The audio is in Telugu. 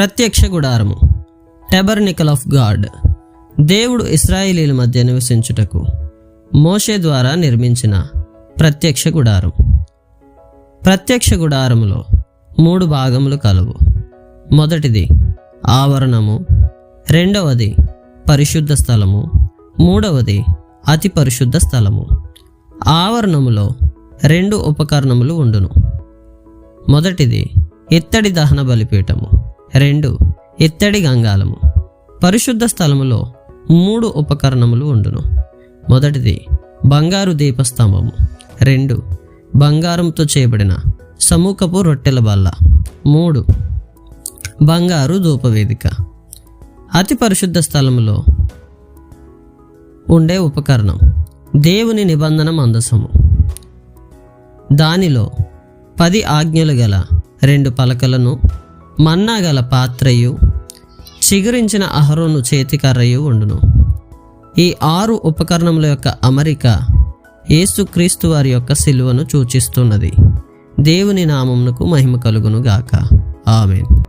ప్రత్యక్ష గుడారము. టెబర్నికల్ ఆఫ్ గాడ్ దేవుడు ఇస్రాయేలీల మధ్య నివసించుటకు మోషే ద్వారా నిర్మించిన ప్రత్యక్ష గుడారం. ప్రత్యక్ష గుడారములో మూడు భాగములు కలవు. మొదటిది ఆవరణము రెండవది పరిశుద్ధ స్థలము మూడవది అతి పరిశుద్ధ స్థలము. ఆవరణములో రెండు ఉపకరణములు ఉండును. మొదటిది ఇత్తడి దహన బలిపీఠము రెండు ఇత్తడి గంగాలము. పరిశుద్ధ స్థలములో మూడు ఉపకరణములు ఉండును. మొదటిది బంగారు దీపస్తంభము. రెండు బంగారంతో చేయబడిన సముఖపు రొట్టెల బల్ల. మూడు బంగారు ధూపవేదిక. అతి పరిశుద్ధ స్థలములో ఉండే ఉపకరణం దేవుని నిబంధన మందసము. దానిలో పది ఆజ్ఞలు గల రెండు పలకలను మన్నాగల పాత్రయు చిగురించిన అహరోను చేతికర్రయు ఉండును. ఈ ఆరు ఉపకరణముల యొక్క అమరిక యేసుక్రీస్తు వారి యొక్క సిలువను సూచిస్తున్నది. దేవుని నామమునకు మహిమ కలుగును గాక ఆమెన్.